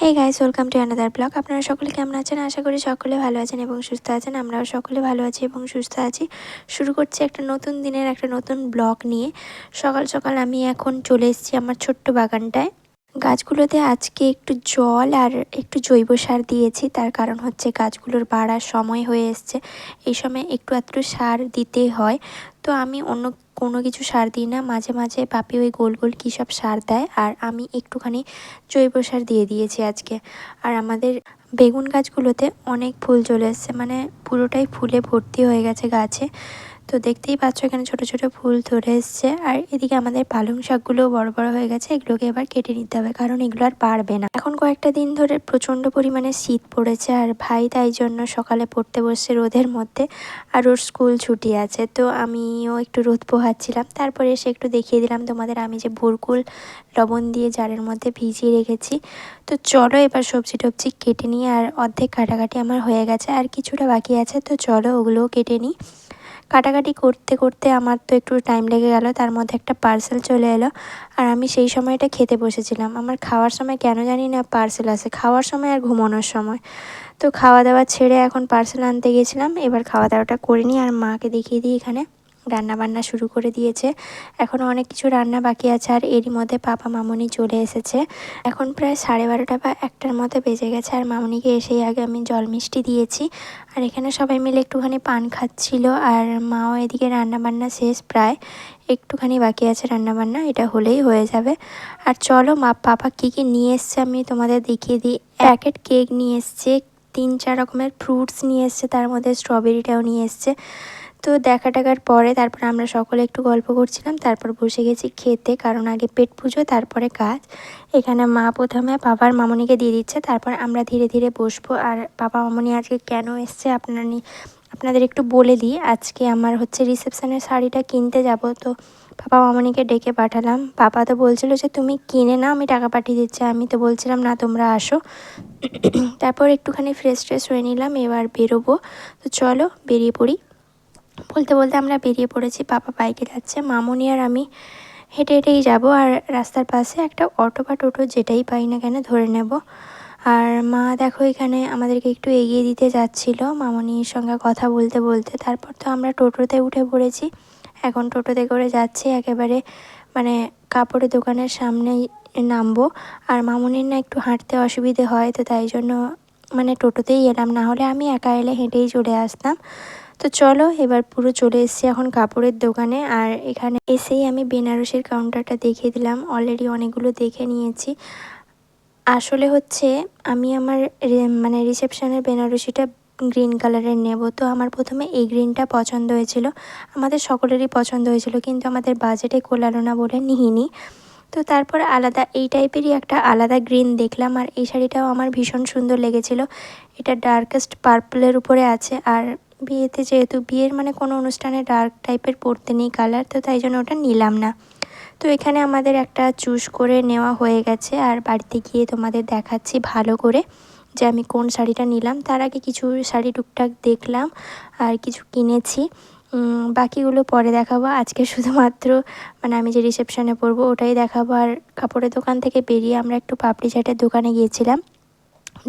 Hey guys welcome to another blog আপনারা সকলে কেমন আছেন? আশা করি সকলে ভালো আছেন এবং সুস্থ আছেন। আমরাও সকলে ভালো আছি এবং সুস্থ আছি। শুরু করছি একটা নতুন দিনের একটা নতুন ব্লগ নিয়ে। সকাল সকাল আমি এখন চলে এসেছি আমার ছোট্ট বাগানটায়। গাছগুলোতে আজকে একটু জল আর একটু জৈব সার দিয়েছি। তার কারণ হচ্ছে গাছগুলোর বাড়ার সময় হয়ে এসছে। এই সময় একটু আধটু সার দিতে হয়। তো আমি অন্য কোনো কিছু সার দিই না। মাঝে মাঝে পাপি ওই গোল গোল কী সব সার দেয় আর আমি একটুখানি জৈব সার দিয়ে দিয়েছি আজকে। আর আমাদের বেগুন গাছগুলোতে অনেক ফুল চলে এসছে। মানে পুরোটাই ফুলে ভর্তি হয়ে গেছে গাছে। তো দেখতেই পাচ্ছ এখানে ছোট ছোট ফুল ধরে এসছে। আর এদিকে আমাদের পালং শাকগুলোও বড় বড় হয়ে গেছে, এগুলোকে এবার কেটে নিতে হবে, কারণ এগুলো আর পারবে না। এখন কয়েকটা দিন ধরে প্রচণ্ড পরিমাণে শীত পড়েছে, আর ভাই তাই জন্য সকালে পড়তে বসছে রোদের মধ্যে, আর ওর স্কুল ছুটি আছে, তো আমিও একটু রোদ পোহাচ্ছিলাম। তারপরে এসে একটু দেখিয়ে দিলাম তোমাদের আমি যে বুরকুল লবণ দিয়ে জারের মধ্যে ভিজিয়ে রেখেছি। তো চলো এবার সবজি টবজি কেটে নিই, আর অর্ধেক কাটাকাটি আমার হয়ে গেছে, আর কিছুটা বাকি আছে, তো চলো ওগুলোও কেটে নিই। কাটাকাটি করতে করতে আমার তো একটু টাইম লেগে গেল, তার মধ্যে একটা পার্সেল চলে এলো। আর আমি সেই সময়টা খেতে বসেছিলাম। আমার খাওয়ার সময় কেন জানি না পার্সেল আসে খাওয়ার সময় আর ঘুমানোর সময়। তো খাওয়া দাওয়া ছেড়ে এখন পার্সেল আনতে গেছিলাম এবার খাওয়া দাওয়াটা করে নিই আর মাকে দেখিয়ে দিই এখানে। রান্না বান্না শুরু করে দিয়েছে। এখনও অনেক কিছু রান্না বাকি আছে আর এরই মধ্যে পাপা মামনি চলে এসেছে। এখন প্রায় সাড়ে বারোটা বা একটার মধ্যে বেজে গেছে আর মামনিকে এসেই আগে আমি জল মিষ্টি দিয়েছি। আর এখানে সবাই মিলে একটুখানি পান খাচ্ছিল আর মাও এদিকে রান্না বান্না শেষ প্রায় একটুখানি বাকি আছে রান্নাবান্না, এটা হলেই হয়ে যাবে। আর চলো মা, পাপা কী কী নিয়ে এসছে আমি তোমাদের দেখিয়ে দিই। প্যাকেট কেক নিয়ে এসছে, তিন চার রকমের ফ্রুটস নিয়ে এসছে, তার মধ্যে স্ট্রবেরিটাও নিয়ে এসছে। তো দেখা টাকার পরে তারপর আমরা সকলে একটু গল্প করছিলাম, তারপর বসে গেছি খেতে, কারণ আগে পেট পুজো, তারপরে কাজ। এখানে মা প্রথমে বাবার মামনিকে দিয়ে দিচ্ছে, তারপর আমরা ধীরে ধীরে বসবো। আর বাবা মামনি আজকে কেন এসছে আপনার আপনাদের একটু বলে দিই। আজকে আমার হচ্ছে রিসেপশনের শাড়িটা কিনতে যাব, তো পাপা মামনিকে ডেকে পাঠালাম। পাপা তো বলছিল যে, তুমি কিনে নাও, আমি টাকা পাঠিয়ে দিচ্ছি। আমি তো বলছিলাম, না, তোমরা আসো। তারপর একটুখানি ফ্রেশ ট্রেশ হয়ে নিলাম, এবার বেরোবো। তো চলো, বেরিয়ে পড়ি। বলতে বলতে আমরা বেরিয়ে পড়েছি পাপা বাইকে যাচ্ছে, মামুনি আর আমি হেঁটে হেঁটেই যাব আর রাস্তার পাশে একটা অটো বা টোটো যেটাই পাই না কেন ধরে নেব। আর মা দেখো এখানে আমাদেরকে একটু এগিয়ে দিতে যাচ্ছিল, মামনির সঙ্গে কথা বলতে বলতে। তারপর তো আমরা টোটোতে উঠে পড়েছি, এখন টোটোতে করে যাচ্ছি, একেবারে মানে কাপড়ের দোকানের সামনেই নামবো। আর মামনির না একটু হাঁটতে অসুবিধে হয়, তো তাই জন্য মানে টোটোতেই এলাম, না হলে আমি একা এলে হেঁটেই চলে আসতাম। তো চলো, এবার পুরো চলে এসেছি এখন কাপড়ের দোকানে। আর এখানে এসেই আমি বেনারসির কাউন্টারটা দেখিয়ে দিলাম। অলরেডি অনেকগুলো দেখে নিয়েছি। আসলে হচ্ছে, আমি আমার মানে রিসেপশনের বেনারসিটা গ্রিন কালারের নেব। তো আমার প্রথমে এই গ্রিনটা পছন্দ হয়েছিল। আমাদের সকলেরই পছন্দ হয়েছিল, কিন্তু আমাদের বাজেটে কোলালো না বলে নিইনি। তো তারপর আলাদা, এই টাইপেরই একটা আলাদা গ্রিন দেখলাম। আর এই শাড়িটাও আমার ভীষণ সুন্দর লেগেছিল। এটা ডার্কেস্ট পার্পলের উপরে আছে। আর বিয়েতে যেহেতু বিয়ের মানে কোনো অনুষ্ঠানে ডার্ক টাইপের পরতে নেই কালার তো তাই জন্য ওটা নিলাম না। তো এখানে আমাদের একটা চুজ করে নেওয়া হয়ে গেছে, আর বাড়িতে গিয়ে তোমাদের দেখাচ্ছি ভালো করে যে আমি কোন শাড়িটা নিলাম। তার আগে কিছু শাড়ি টুকটাক দেখলাম আর কিছু কিনেছি। বাকিগুলো পরে দেখাবো। আজকে শুধুমাত্র মানে আমি যে রিসেপশনে পরবো ওটাই দেখাবো। আর কাপড়ের দোকান থেকে বেরিয়ে আমরা একটু পাপড়ি চাটের দোকানে গিয়েছিলাম,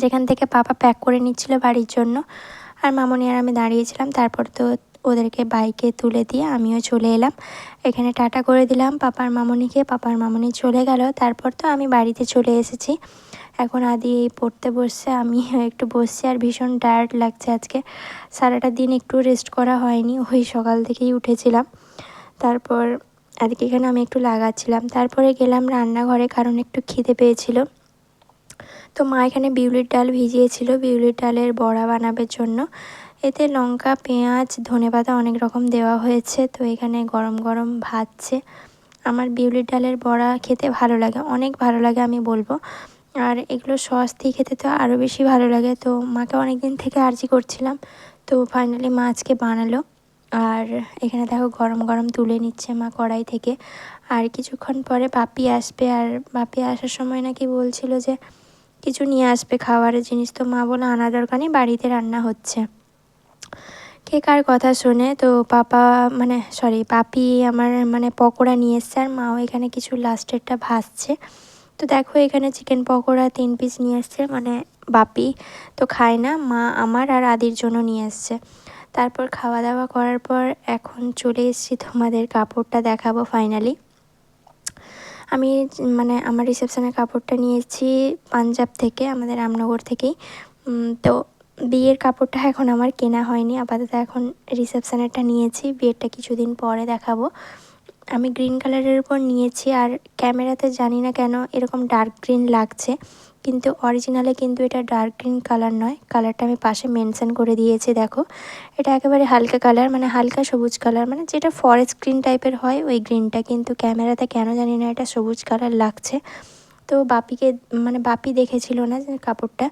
যেখান থেকে পাপা প্যাক করে নিচ্ছিল বাড়ির জন্য। আর মামনি আর আমি দাঁড়িয়েছিলাম। তারপর তো ওদেরকে বাইকে তুলে দিয়ে আমিও চলে এলাম। এখানে টাটা করে দিলাম পাপার মামনিকে। পাপার মামনি চলে গেল। তারপর তো আমি বাড়িতে চলে এসেছি। এখন আদি এই পড়তে বসছে আমি একটু বসছি আর ভীষণ টায়ার্ড লাগছে আজকে। সারাটা দিন একটু রেস্ট করা হয়নি, ওই সকাল থেকেই উঠেছিলাম। তারপর আজকে এখানে আমি একটু লাগাচ্ছিলাম। তারপরে গেলাম রান্নাঘরে কারণ একটু খিদে পেয়েছিল। তো মা এখানে বিউলির ডাল ভিজিয়েছিল, বিউলির ডালের বড়া বানাবার জন্য। এতে লঙ্কা, পেঁয়াজ ধনে পাতা অনেক রকম দেওয়া হয়েছে, তো এখানে গরম গরম ভাজছে। আমার বিউলির ডালের বড়া খেতে ভালো লাগে, অনেক ভালো লাগে আমি বলব। আর এগুলো সস দিয়ে খেতে তো আরও বেশি ভালো লাগে, তো মাকে অনেক দিন থেকে আর্জি করছিলাম। তো ফাইনালি মা আজকে বানালো। আর এখানে দেখো গরম গরম তুলে নিচ্ছে মা কড়াই থেকে। আর কিছুক্ষণ পরে বাপি আসবে, আর বাপি আসার সময় নাকি বলছিল যে কিছু নিয়ে আসবে, খাবারের জিনিস তো মা বলে আনা দরকার নেই, বাড়িতে রান্না হচ্ছে। কে কার কথা শুনে? তো পাপা মানে সরি পাপি আমার মানে পকোড়া নিয়ে এসছে আর মাও এখানে কিছু লাস্টেরটা ভাসছে তো দেখো এখানে চিকেন পকোড়া তিন পিস নিয়ে এসছে মানে বাপি তো খায় না, মা আমার আর আদির জন্য নিয়ে এসছে। তারপর খাওয়া দাওয়া করার পর এখন চলে এসেছি তোমাদের কাপড়টা দেখাবো ফাইনালি আমি মানে আমার রিসেপশনের কাপড়টা নিয়েছি পাঞ্জাব থেকে, আমাদের রামনগর থেকেই। তো বিয়ের কাপড়টা এখন আমার কেনা হয়নি, আপাতত এখন রিসেপশনেরটা নিয়েছি, বিয়েরটা কিছুদিন পরে দেখাবো। আমি গ্রিন কালারের উপর নিয়েছি আর ক্যামেরাতে জানি না কেন এরকম ডার্ক গ্রিন লাগছে। কিন্তু অরিজিনালে কিন্তু এটা ডার্ক গ্রিন কালার নয়। কালারটা আমি পাশে মেনশান করে দিয়েছি, দেখো। এটা একেবারে হালকা কালার মানে হালকা সবুজ কালার মানে যেটা ফরেস্ট গ্রিন টাইপের হয় ওই গ্রিনটা কিন্তু ক্যামেরাতে কেন জানি না এটা সবুজ কালার লাগছে। তো বাপিকে মানে বাপি দেখেছিল না যে কাপড়টা?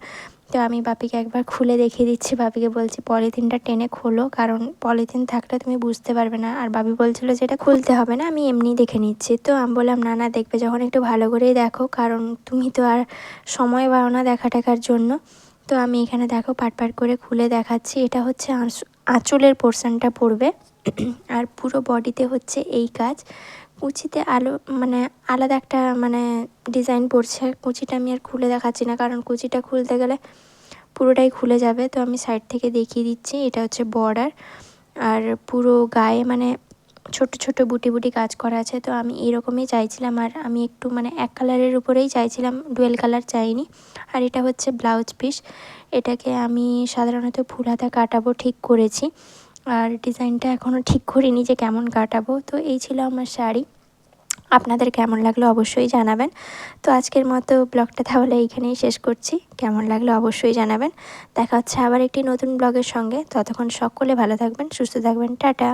তো আমি বাপিকে একবার খুলে দেখিয়ে দিচ্ছি। বাপিকে বলছি, পলিথিনটা টেনে খোলো, কারণ পলিথিন থাকলে তুমি বুঝতে পারবে না। আর বাপি বলছিল যে, এটা খুলতে হবে না, আমি এমনি দেখে নিচ্ছি। তো আমি বললাম, না না, দেখবে যখন একটু ভালো করেই দেখো, কারণ তুমি তো আর সময় পাও না দেখা টাকার জন্য। তো আমি এখানে দেখো, পাট পাট করে খুলে দেখাচ্ছি। এটা হচ্ছে আঁচলের পোর্শনটা পড়বে। আর পুরো বডিতে হচ্ছে এই কাজ। কুচিতে আলো মানে আলাদা একটা মানে ডিজাইন পড়ছে। কুচিটা আমি আর খুলে দেখাচ্ছি না, কারণ কুচিটা খুলতে গেলে পুরোটাই খুলে যাবে। তো আমি সাইড থেকে দেখিয়ে দিচ্ছি, এটা হচ্ছে বর্ডার আর পুরো গায়ে মানে ছোট ছোট বুটি বুটি কাজ করা আছে, তো আমি এরকমই চাইছিলাম। আর আমি একটু মানে এক কালারের উপরেই চাইছিলাম ডুয়েল কালার চাইনি। আর এটা হচ্ছে ব্লাউজ পিস এটাকে আমি সাধারণত ফুল হাতা কাটাবো, ঠিক করেছি। আর ডিজাইনটা এখনও ঠিক করিনি যে কেমন কাটাবো। তো এই ছিল আমার শাড়ি। আপনাদের কেমন লাগল অবশ্যই জানাবেন। তো আজকের মতো ব্লগটা তাহলে এইখানেই শেষ করছি। কেমন লাগল অবশ্যই জানাবেন। দেখা হচ্ছে আবার একটি নতুন ব্লগের সঙ্গে। ততক্ষণ সকলে ভালো থাকবেন, সুস্থ থাকবেন। টাটা।